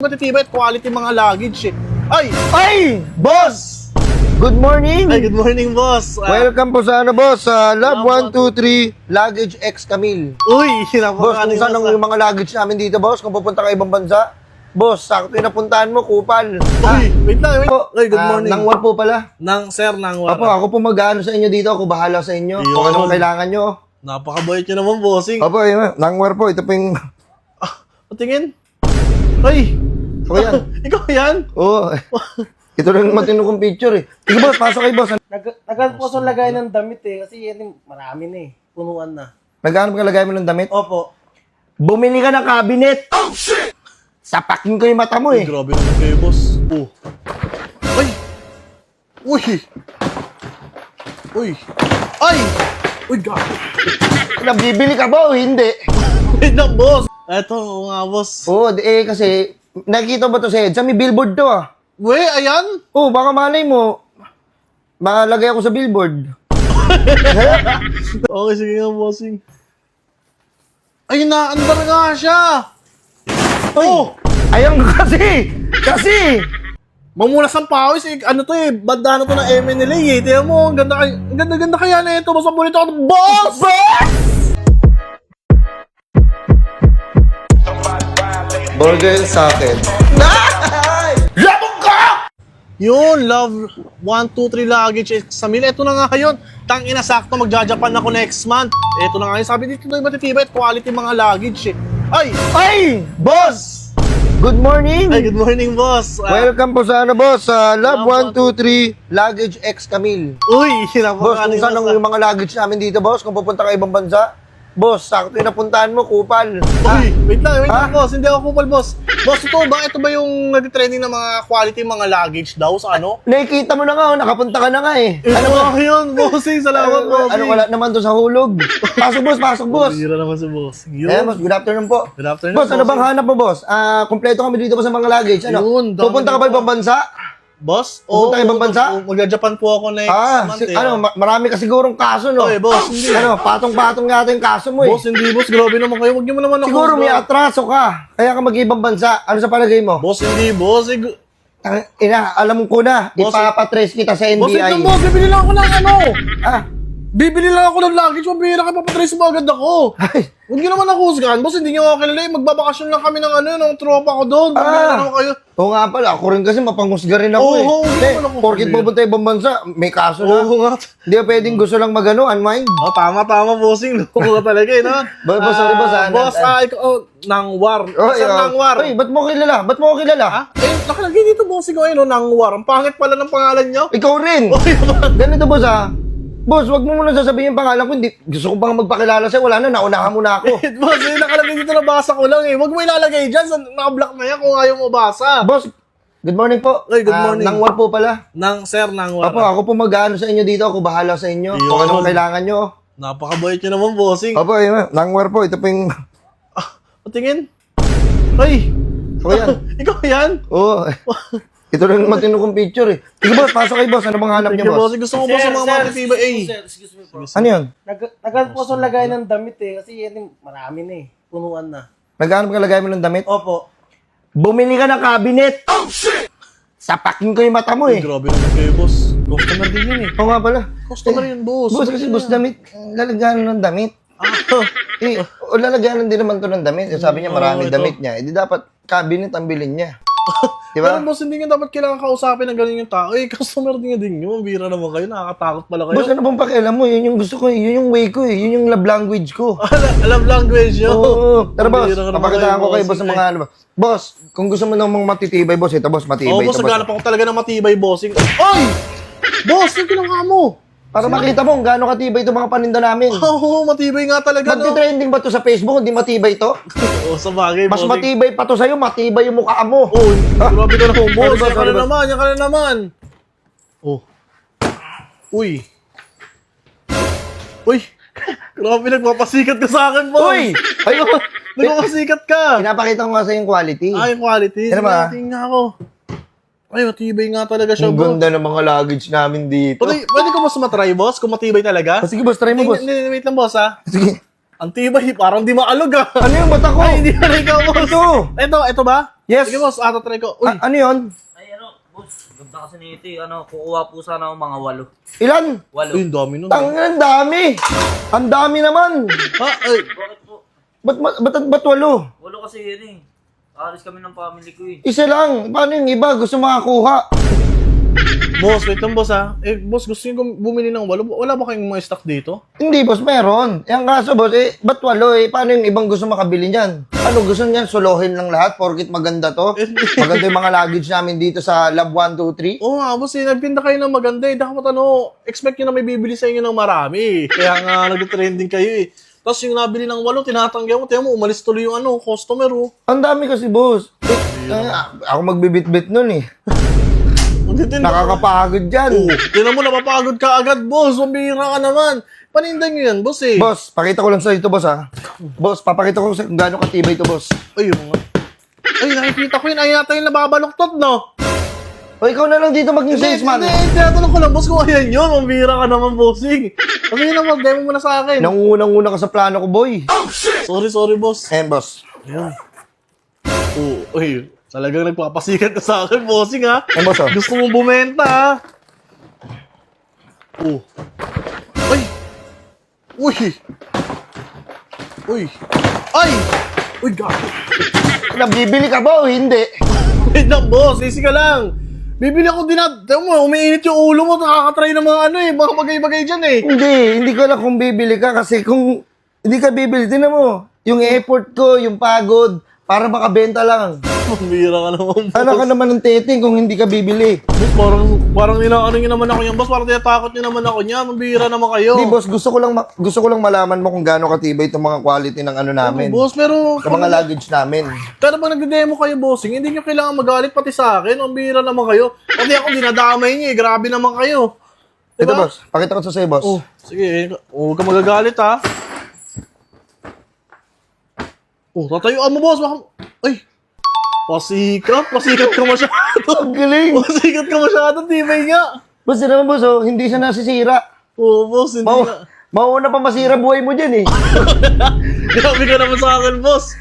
matitibay at quality mga luggage eh. Ay! Ay! Boss! Good morning! Ay, good morning, boss. Ah, Welcome po sa ano, boss? Sa Lab Lab 123 Luggage X Camille. uy, Boss, kung saan ang yung mga luggage namin dito, boss? Kung pupunta ka ibang bansa? Boss, sakto yung napuntahan mo, kupal. Uy, wait lang, wait. Ay, good ah, morning. nangwar po pala. Nang, sir, nang Apo, ako po mag-ano sa inyo dito. Ako bahala sa inyo. Kung Yun. anong kailangan nyo. Napakabait nyo naman, bossing. Apo, yun. Nangwar po. Ito po yung... Patingin. Ay, Ako yan. ikaw yan? Oo. Ito yung matino kong picture eh. Sige boss, pasok kay boss. Nag tagal po sa lagay ng damit eh. Kasi yan yung marami na eh. Punuan na. Naghanap ka lagay mo ng damit? Opo. Bumili ka ng cabinet! Oh, shit! Sapakin ko yung mata mo eh. grabe naman kayo, boss. Oh. Ay! Uy! Uy! Ay! Uy, gabi. Nabibili ka ba o hindi? Wait lang, boss. Eto, oo nga, boss. Oo, eh kasi, nakikita ba to sa EDSA? May billboard to ah. We, ayan. Oo, baka malay mo, malagay ako sa billboard. Okay, sige nga, bossing. Ay, naandar nga siya. Oh! Ayun kasi! Kasi! Mamulas ang pawis, eh. ano to eh, banda na to ng MNLA eh. Tingnan mo, ang ganda, kay- ang ganda, ganda kaya na ito. Basta bulit ako, boss! Burger sa akin. Labog ka! Yun, love 1, 2, 3 luggage eh, sa mil. Ito na nga ngayon. Tang ina sakto, magja-Japan ako next month. Ito na nga ngayon. Sabi dito na matitibay at quality mga luggage eh. Ay! Ay! Boss! Good morning! Ay, good morning, boss. Ah, Welcome po sa ano boss, sa Lab Lab 123 Luggage X Camille. uy, Boss, kung saan ang yung mga luggage namin dito, boss? Kung pupunta ka ibang bansa? Boss, sakto yung napuntahan mo, kupal. Uy, wait lang, wait lang, boss. Hindi ako kupal, boss. Boss, ito ba? Ito ba yung nag-trending ng mga quality mga luggage daw sa ano? Nakikita mo na nga, oh, nakapunta ka na nga eh. Ito Ano ba? yun, bossing. Salamat, Ano, bossing. ano wala naman doon sa hulog? Pasok boss, pasok boss. Bira naman si boss. Yun. Eh, boss, good afternoon po. Good afternoon, Boss, ano bossing. bang hanap mo, boss? Ah, kompleto kami dito po sa mga luggage. Ano? Yun, Pupunta ka ba ibang bansa? Boss? Pupunta Oo, ibang bansa? oo, Magja-Japan po ako next Ah, month si, eh. ano, ma- marami ka sigurong kaso, no? Oy, boss, hindi. Ano, patong-patong yata yung kaso mo eh. Boss, hindi boss. Grabe naman kayo. Huwag niyo mo naman ako. Siguro may atraso ka. Kaya ka mag-ibang bansa. Ano sa palagay mo? Boss, hindi boss. Ang ina, alam ko na. Boss, Ipapatrace kita sa boss, ito NBI. boss. Bibili lang ako ng ano. Ah, Bibili lang ako ng luggage. Mabihira ka papatrace mo agad ako. ay, Huwag niyo naman ako husgahan. Boss, hindi niyo ako kilala. eh. Magbabakasyon lang kami ng ano, ng tropa ko doon. Bibili Ah. naman kayo. oo nga pala. Ako rin kasi mapanghusga rin ako Oo, eh. oo, hindi Eh, naman ako porkit pupunta ibang bansa, may kaso na. Oo nga. Hindi ka pwedeng gusto lang magano, unwind. Oh, tama, tama, bossing. Loko ka talaga eh, no? Boss, boss, sorry, boss, ah, boss, nan- ah, ikaw, oh, nangwar. Oy, Saan ah, nangwar? Oy, ba't mo kilala? Ba't mo kilala? Ha? Eh, nakalagay dito, bossing ko, ayun, oh, nangwar. Ang pangit pala ng pangalan niyo. Ikaw rin. Ba? Ganito boss ah. Boss, wag mo muna sasabihin yung pangalan ko. Hindi, gusto ko bang magpakilala sa'yo. Wala na, naunahan mo na ako. boss, eh, nakalagay dito na basa ko lang eh. Huwag mo ilalagay dyan. Sa, naka-block na yan kung ayaw mo basa. boss, good morning po. Ay, good Ah, morning. nangwar po pala. Nang, sir, nangwar. Opo, ako po mag-ano sa inyo dito. Ako bahala sa inyo. Kung Yun. anong kailangan nyo. Napakabait nyo naman, bossing. Opo, yun. Nangwar po. Ito po yung... Patingin. Ay, Ako yan. ikaw yan. Oo. Ito lang yung matino kong picture eh. Sige boss, pasok kay boss. Ano bang hanap niyo boss? Gusto ko boss sa mga matitibay. Eh, Sir, excuse me po. Ano yun? Nag tagal po sa lagay ng damit eh. Kasi yan yung marami na eh. Punuan na. Naghanap ka lagay mo ng damit? Opo. Bumili ka ng cabinet! Oh shit! Sapakin ko yung mata mo eh. grabe naman kayo, boss. Customer din yun eh. Oo nga pala. Customer yun, boss. Boss, kasi boss damit, lalagyan ng damit. Ah, Eh, o lalagyan din naman to ng damit. Eh, Sabi niya marami ito. damit niya. Eh, di dapat cabinet ang bilhin niya. Di Pero boss, hindi nga dapat kailangan kausapin ng ganun yung tao. Eh, customer din nga din yun. Bira naman kayo. Nakakatakot pala kayo. Boss, ano bang pakialam mo? Yun yung gusto ko eh. Yun yung way ko eh. Yun yung love language ko. Alam language yun. Oo. Tara boss, Bira naman papakitaan kayo, ko kayo boss ng mga ano ba. Boss, kung gusto mo namang matitibay boss, ito boss, matibay Oo, ito boss, naghanap ako talaga ng matibay bossing. Ay! Boss, yung kinuha mo. Para makita mo kung gaano katibay itong mga paninda namin. Oo, matibay nga talaga, no? Magti-trending ba to sa Facebook? Hindi matibay to? Oo, sa bagay, Mas bossing. matibay pa to sa'yo, matibay yung mukha mo. Oh, grabe ka boss. Sorry, boss, Yan ka na naman, yan ka na naman. Oh. Uy. Uy. Grabe, nagpapasikat ka sa akin, boss. Uy! Ayun! Nagpapasikat ka. Pinapakita ko nga sa yung quality. Ay, quality. Ano ba? Tingnan ako. Ay, matibay nga talaga siya, Ang boss. ganda ng mga luggage namin dito. Pwede, pwede ko boss matry, boss? Kung matibay talaga? Oh, sige boss, try mo boss. Hindi, hindi, wait lang, boss, ha? Sige. Ang tibay, parang di maalog ah. Ano yung mata ko? Ay, hindi na ikaw, boss. Ito. Ito, ito ba? Yes. Sige, boss, ato try ko. Uy, A- ano yun? Ay ano, boss, ganda kasi nito eh. Ano, kukuha po sana ako mga walo. Ilan? Walo. uy, ang dami nun. Tang, ang dami. Ang dami naman. Ha? Ay, Bakit po? Ba't, ba't, ba't, ba't walo? Walo kasi yun eh. Alis kami ng family ko eh. Isa lang. Paano yung iba? Gusto makakuha. boss, wait lang, boss ha. Eh, boss, gusto nyo bumili ng walo. Wala ba kayong mga stock dito? Hindi, boss, meron. Yung kaso, boss, eh, ba't walo eh? Paano yung ibang gusto makabili niyan? Ano, gusto niyan solohin lang lahat porkit maganda to? maganda yung mga luggage namin dito sa Lab 1, 2, 3? Oo nga, boss, eh, nagpinta kayo ng maganda eh. Dapat ano, expect nyo na may bibili sa inyo ng marami. Kaya nga, nag-trending kayo eh. Tapos yung nabili ng walo, tinatanggihan mo. Tiyan mo, umalis tuloy yung ano, customer oh. Ang dami kasi, boss. Eh, eh, ako magbibit-bit nun eh. Din. Nakakapagod dyan. Oo, tinan mo, napapagod ka agad, boss. Mambira ka naman. Panindan nyo yan, boss eh. Boss, pakita ko lang sa ito, boss, ha? Boss, papakita ko sa kung gaano katibay ito, boss. Ay, yung mga... Ay, nakikita ko yun. Ay, yata yung nababaloktot, no? O, ikaw na lang dito maging salesman. Hindi, hindi. Tinatanong ko lang, boss, kung ayan yun. Mambira ka naman, bossing. Kasi yun naman, demo mo na sa akin. Nangunang-una ka sa plano ko, boy. Sorry, sorry, boss. Eh, boss. Ayan. Oo, uy. Talagang nagpapasikat ka sa akin, bossing, ha? Eh, boss, oh. Gusto mong bumenta, ha? Oo. Ay! Uy! Uy! Ay! Uy, God! Nabibili ka ba o hindi? Wait lang, boss. Easy ka lang. Bibili ako din. Tiyan mo, umiinit yung ulo mo. Nakakatry ng mga ano eh. Mga bagay-bagay dyan eh. Hindi, hindi ko alam kung bibili ka kasi kung hindi ka bibili, tinan mo, yung effort ko, yung pagod, para makabenta lang. Pambira ka naman, boss. Ano ka naman ng teting kung hindi ka bibili? Boss, parang, parang ninaano nyo naman ako yan, boss. Parang tinatakot nyo naman ako niya. Mambira naman kayo. Hindi, boss, gusto ko lang gusto ko lang malaman mo kung gaano katibay itong mga quality ng ano namin. Boss, pero... Ng mga luggage namin. Pero pag nagde-demo kayo, bossing, hindi nyo kailangan magalit pati sa akin. Ang bira naman kayo. Pati ako dinadamay nyo eh. Grabe naman kayo. Ito, boss, pakita ko sa sa'yo, boss. Oh, sige. Huwag ka magagalit, ha? Oh, tatayuan mo, boss. Baka... Ay! Pasikat. Pasikat ka masyado. Ang galing! Pasikat ka masyado. Tibay nga. Boss, naman, boss, oh, hindi siya nasisira. Oo, boss. Hindi Mau na. Mauuna pa masira buhay mo dyan eh. Grabe ka naman sa akin, boss.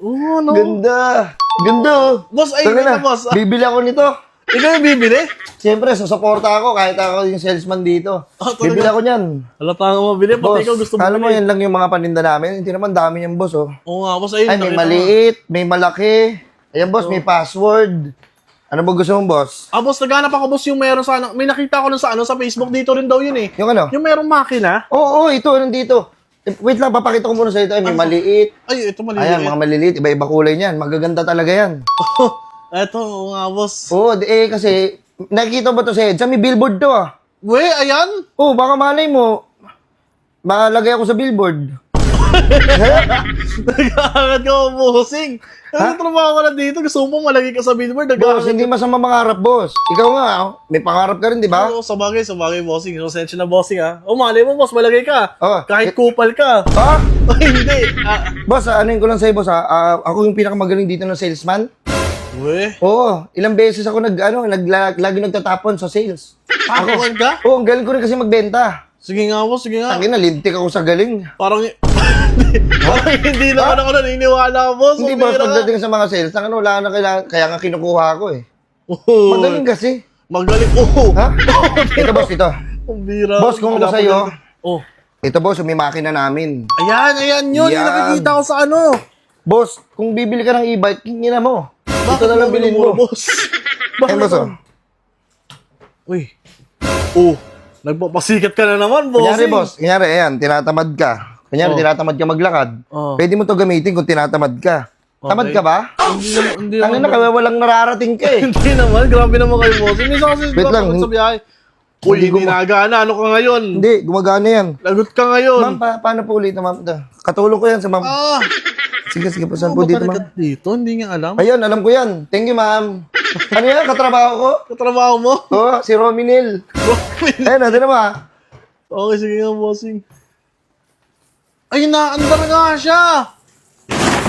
Oo, no. Ganda. Ganda, oh. Boss, ay, Tanga ito, na, boss. Ah, bibili ako nito. Ikaw yung bibili? Siyempre, susuporta ako kahit ako yung salesman dito. Ah, talaga? Bibili ako niyan. Halata nga mabili. Pati Boss, ikaw gusto mo alam mo yan lang yung mga paninda namin. Hindi naman dami yung boss, oh. Oo nga, boss. Ayun, Ay, may nakita ko. maliit, may malaki. Ayan, boss, may password. Ano ba gusto mong, boss? Ah, boss, naghanap ako, boss, yung meron sa ano. May nakita ko nun sa ano, sa Facebook. Dito rin daw yun eh. Yung ano? Yung merong makina. Oo, oh, ito, nandito. Eh, Wait lang, papakita ko muna sa ito. Ay, may maliit. Ay, ito mali. Ayan, mga maliliit. Iba-iba kulay niyan. Magaganda talaga yan. Ito, oo nga, boss. Oo, di- eh, kasi, nakikita ba to sa Sa may billboard to, ah. We, ayan. Oo, baka malay mo, malagay ako sa billboard. Nag-aangat ka, bossing. Ano trabaho ka na dito? Gusto mo malagay ka sa billboard? Boss, Nag-aangat hindi masama mangarap, boss. Ikaw nga, oh, may pangarap ka rin, di ba? Oo, sa bagay, sa bagay, bossing. Sosensya na, bossing, ha? O, malay mo, boss, malagay ka. Oo. Kahit kupal ka. Ah, Ay, hindi. Ah, boss, ah, ano ko lang sa'yo, boss, ah, ah, ako yung pinakamagaling dito ng salesman. we, Oo, ilang beses ako nag, ano, nag, lagi nagtatapon sa sales. takuan ka? Oo, ang galing ko rin kasi magbenta. Sige nga, boss, sige nga. Tangina, lintik ako sa galing. Parang hindi naman ako naniniwala, boss. Hindi bira ka. pagdating sa mga sales, ang ano, wala na kailangan, kaya nga kinukuha ko eh. Oo. Magaling kasi. Magaling. Oo. Ha? ito boss, ito. Ang bira. Boss, kung ako Wala sa'yo. pa- Oh. Ito boss, may makina namin. Ayan, ayan yun. Yung Yan. nakikita ko sa ano. Boss, kung bibili ka ng e-bike, kingin mo. Bakit Ito na lang bilhin mo. boss? Ayun boss, oh. Uy. Oh. Nagpapasikat ka na naman, boss. Kunyari boss, kunyari, ayan, tinatamad ka. Kunyari, Oh. tinatamad ka maglakad. Oh. Pwede mo to gamitin kung tinatamad ka. Tamad Okay. ka ba? Hindi naman, hindi Ano naman. na, kaya walang nararating ka eh. Hindi naman, grabe naman kayo, boss. Hindi sa kasi Wait lang, sa biyahe. Uy, hindi hindi nagana. Ano ka ngayon? Hindi, gumagana yan. Lagot ka ngayon. Ma'am, pa- paano po ulit, ma'am? Katulong ko yan sa ma'am. Ah. Sige, sige po, saan Ano po ba dito, ma'am? dito? Hindi nga alam. Ayun, alam ko yan. Thank you, ma'am. Ano yan? Katrabaho ko? Katrabaho mo? Oo, si Rominil. Ayun, natin naman. ah. okay, sige nga, bossing. Ay, naandar nga siya.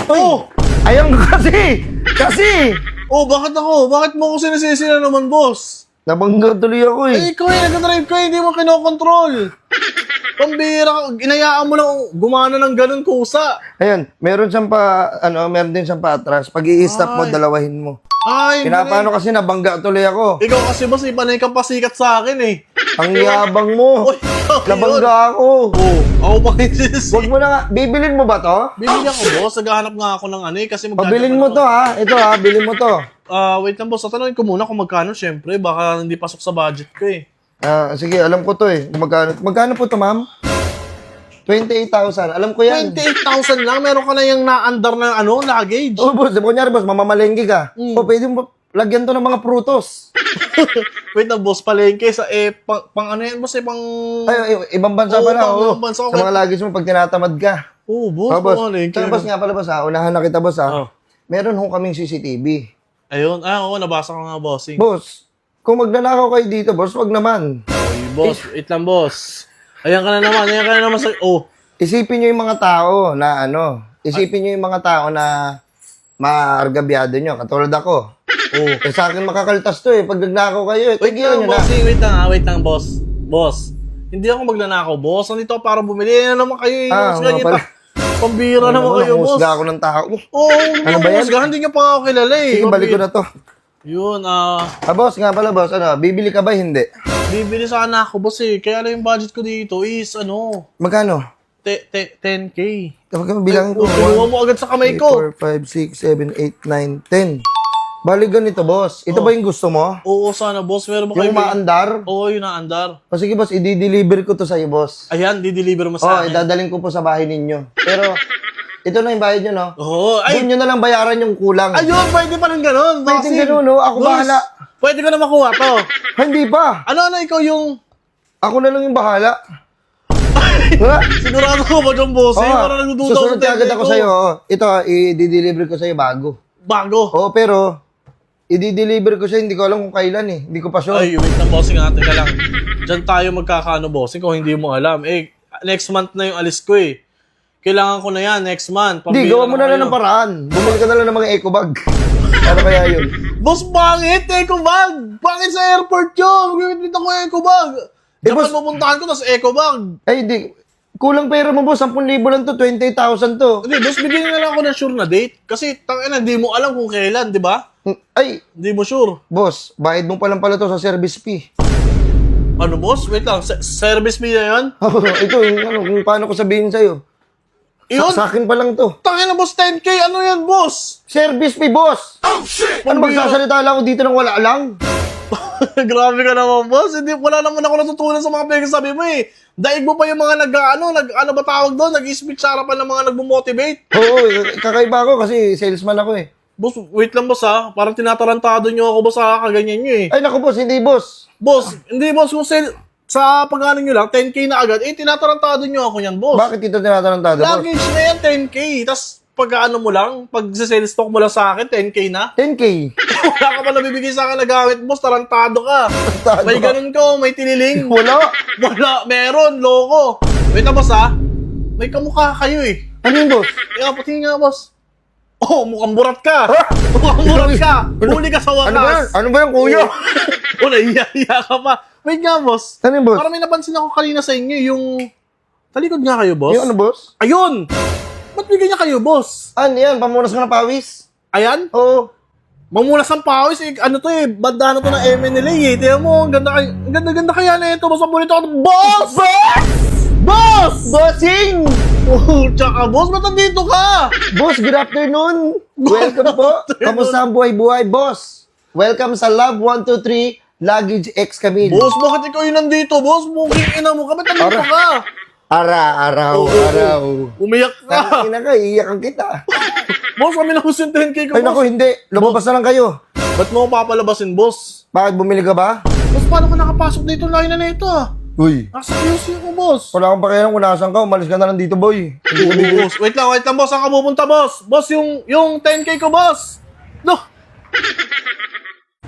Oh! Ayun kasi! Kasi! Oh, bakit ako? Bakit mo ako sinisisi na naman, boss? Nabangga tuloy ako eh. Eh, ikaw eh, nag-drive ka, hindi mo kinokontrol. Pambira. Inayaan mo lang gumana ng ganun kusa. Ayan, meron siyang pa, ano, meron din siyang paatras. Pag i-stop mo, Ay. dalawahin mo. Ay, Pinapaano kasi nabangga tuloy ako. Ikaw kasi boss, ipanay kang pasikat sa akin eh. Ang yabang mo. Uy, ikaw yun. Nabangga ako. Oo, ako pa. Huwag mo na nga, bibilin mo ba to? Bibili ako boss, naghahanap nga ako ng ano eh, kasi magdadaan Pabilin mo to ha. Ito ha, bilin mo to. Ah, wait lang boss, tatanungin ko muna kung magkano syempre, baka hindi pasok sa budget ko eh. Ah, sige, alam ko to eh. Magkano, magkano po to, ma'am? 28,000. Alam ko yan. 28,000 lang, meron ka na yung na-under na ano, luggage. Oh, boss, kunyari, boss, mamamalengke ka. Mm. O, pwede mo lagyan to ng mga prutos. wait lang boss, palengke sa eh, pang, pang ano yan boss eh, pang... Ay, ay, ibang bansa Oo, pa na. pang oo. ibang bansa. Sa mga luggage mo pag tinatamad ka. Oo, boss, Oh, boss. palengke. Tsaka, boss, nga pala, boss, ha. Unahan na kita, boss, ha. Oh. Meron ho kaming CCTV. Ayun, ah, oo, nabasa ko nga bossing. Boss, kung magnanakaw kayo dito, boss, wag naman. Oy, boss, wait lang boss. Ayan ka na naman, ayan ka na naman sa... Oh, Isipin nyo yung mga tao na ano, isipin nyo yung mga tao na maargabyado nyo, katulad ako. oh. Eh, sa akin makakaltas to eh, pag nagnakaw kayo eh, Wait tigilan lang, nyo na. bossing, wait lang, ah, wait lang, boss. Boss, hindi ako magnanakaw, boss. Nandito ako para bumili. Ayan na naman kayo, eh. Ah, niyo pala. pa. Pambira Ano naman kayo, boss. Husga ako ng tao. Oo, Ano ba yan? Hindi niyo pa ako kilala, eh. Sige, balik ko na to. Yun, ah, Ah, boss, nga pala, boss, ano, bibili ka ba? Hindi. bibili sana ako, boss, eh. Kaya lang yung budget ko dito is, ano, Magkano? te- te- 10K. Kapag ka bilangin ko. Oh, kinuha mo agad sa kamay ko. 4, 5, 6, 7, 8, 9, 10. Balik ganito, boss. Ito ba yung gusto mo? Oo, sana, boss. Meron ba kayo? Yung maandar? Oo, yun naandar. O sige, boss, i-deliver ko to sa'yo, boss. Ayan, di-deliver mo Oh, sa akin. idadaling ko po sa bahay ninyo. Pero, ito na yung bayad nyo, no? Oo, ay, Doon nyo na lang bayaran yung kulang. ayun, pwede pa rin ganun. Pwede bossing. ganun, no? Ako Boss, bahala. Pwede ko na makuha to. Hindi pa. Ano, ano, ikaw yung... Ako na lang yung bahala. Ha? Sigurado ko ba dyan, bossing? Oo. Parang nagdududa Susunod sa agad ako ko. sa'yo. oo. Ito, i-deliver ko sa'yo bago. Bago. Oo, pero, i-deliver ko siya, hindi ko alam kung kailan eh. Hindi ko pa sure. Ay, wait lang, bossing. Ate ka lang. Diyan tayo magkakaano, bossing, kung hindi mo alam. Eh, next month na yung alis ko eh. Kailangan ko na yan, next month. Hindi, gawa mo na lang ng paraan. Bumili ka na lang ng mga eco bag. ano kaya yun? Boss, bangit! Eco bag! Bakit sa airport yun? Ako ng eco bag. Eh, boss- pupuntahan ko, tapos eco bag. Ay, hindi. Kulang pera mo, boss. 10,000 lang to. 28,000 to. Hindi, boss, bigyan na lang ako ng sure na date. Kasi, tangina, hindi mo alam kung kailan, di ba? Ay, Hindi mo sure. boss, bayad mo pa lang pala to sa service fee. Ano, boss? Wait lang, se- service fee na yun? Ito, yung ano, kung paano ko sabihin sa'yo. Yun? Sa, sa akin pa lang to. Tangina, boss, 10K, ano yan, boss? Service fee, boss! Ano Pambira. magsasalita lang ako dito ng wala lang? Grabe ka naman, boss. Hindi, wala naman ako natutunan sa mga pinagsasabi mo eh. Daig mo pa yung mga nag, ano, nag, ano ba tawag doon? Nag-speech sa harapan ng mga nagmo-motivate. Oo, kakaiba ako kasi salesman ako eh. Boss, wait lang, boss, ha? Parang tinatarantado nyo ako, boss, ha? Kaganyan nyo eh. Ay, naku, boss, hindi, boss. Boss, hindi, boss, kung sale, sa pag-ano nyo lang, 10K na agad, eh, tinatarantado nyo ako yan, boss. Bakit ito tinatarantado, boss? Luggage na yan, 10K. Tapos, pag ano mo lang, pag sales stock mo lang sa akin, 10K na. 10K. Wala ka pa nabibigay sa akin na gamit, boss, tarantado ka. Tarantado May ka. ganun ko, may tiniling. Wala. Wala, meron, loko. Wait na, boss, ha? May kamukha kayo, eh. Ano yun, boss? Kaya, pati nga, boss. Oh, mukhang burat ka. Mukhang burat ka. Huli ka sa wakas. Ano ba yan? Ano ba yan, kuya? O, naiya-iya ka pa. Wait nga, boss. Ano yun, boss? Parang may napansin ako kanina sa inyo, yung... Talikod nga kayo, boss. Yung ano, boss? Ayun! Ba't bigyan niya kayo, boss? Ano yan? Pamunas ka ng pawis? Ayan? Oo. Mamulas ang pawis, eh, ano to eh, banda na to ng MNLA eh. Tingnan mo, ang ganda, kay- ang ganda, ganda kaya na ito. Basta bonito ako. Boss! Boss! Boss! Bossing! Oh, tsaka boss, ba't nandito ka? Boss, good afternoon. Welcome po. Kamusta ang buhay-buhay, boss? Welcome sa Love 123 Luggage X Camille. Boss, bakit ikaw yung nandito, boss? Mungking ina mo ka, ba't nandito Ara. ka? Ara, araw, Oo, araw. Umiyak ka. Tangina ka, iiyakan kita. boss, kami na 10k ko, Ay boss. naku, hindi. Lumabas na lang kayo. Ba't mo ako papalabasin, boss? Bakit bumili ka ba? Boss, paano ka nakapasok dito? Layo na na ito ah. Uy. Nasa QC ako, boss. Wala akong pakialam kung nasan ka. Umalis ka na lang dito, boy. Ko boss. Wait lang, wait lang, boss. Saan ka pupunta, boss? Boss, yung, yung 10k ko, boss. No.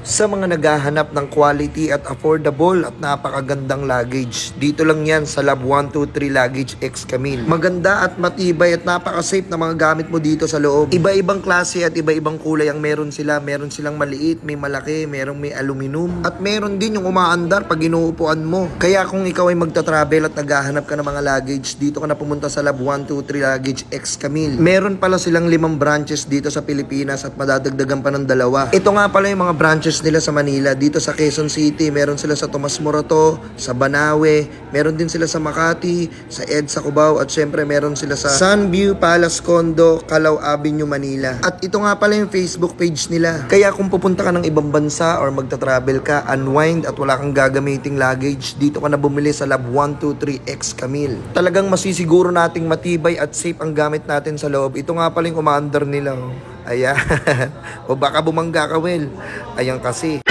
Sa mga naghahanap ng quality at affordable at napakagandang luggage, dito lang yan sa Lab 123 Luggage X Camille. Maganda at matibay at napaka-safe na mga gamit mo dito sa loob. Iba-ibang klase at iba-ibang kulay ang meron sila. Meron silang maliit, may malaki, merong may aluminum. At meron din yung umaandar pag inuupuan mo. Kaya kung ikaw ay magta-travel at naghahanap ka ng mga luggage, dito ka na pumunta sa Lab 123 Luggage X Camille. Meron pala silang limang branches dito sa Pilipinas at madadagdagan pa ng dalawa. Ito nga pala yung mga branches nila sa Manila. Dito sa Quezon City, meron sila sa Tomas Morato, sa Banawe, meron din sila sa Makati, sa EDSA Cubao, at syempre meron sila sa Sunview Palace Condo, Calao Avenue, Manila. At ito nga pala yung Facebook page nila. Kaya kung pupunta ka ng ibang bansa or magta-travel ka, unwind at wala kang gagamiting luggage, dito ka na bumili sa Lab 123X Camille. Talagang masisiguro nating matibay at safe ang gamit natin sa loob. Ito nga pala yung commander nila. oh. Ayan. o baka bumangga ka, Well. Ayan kasi.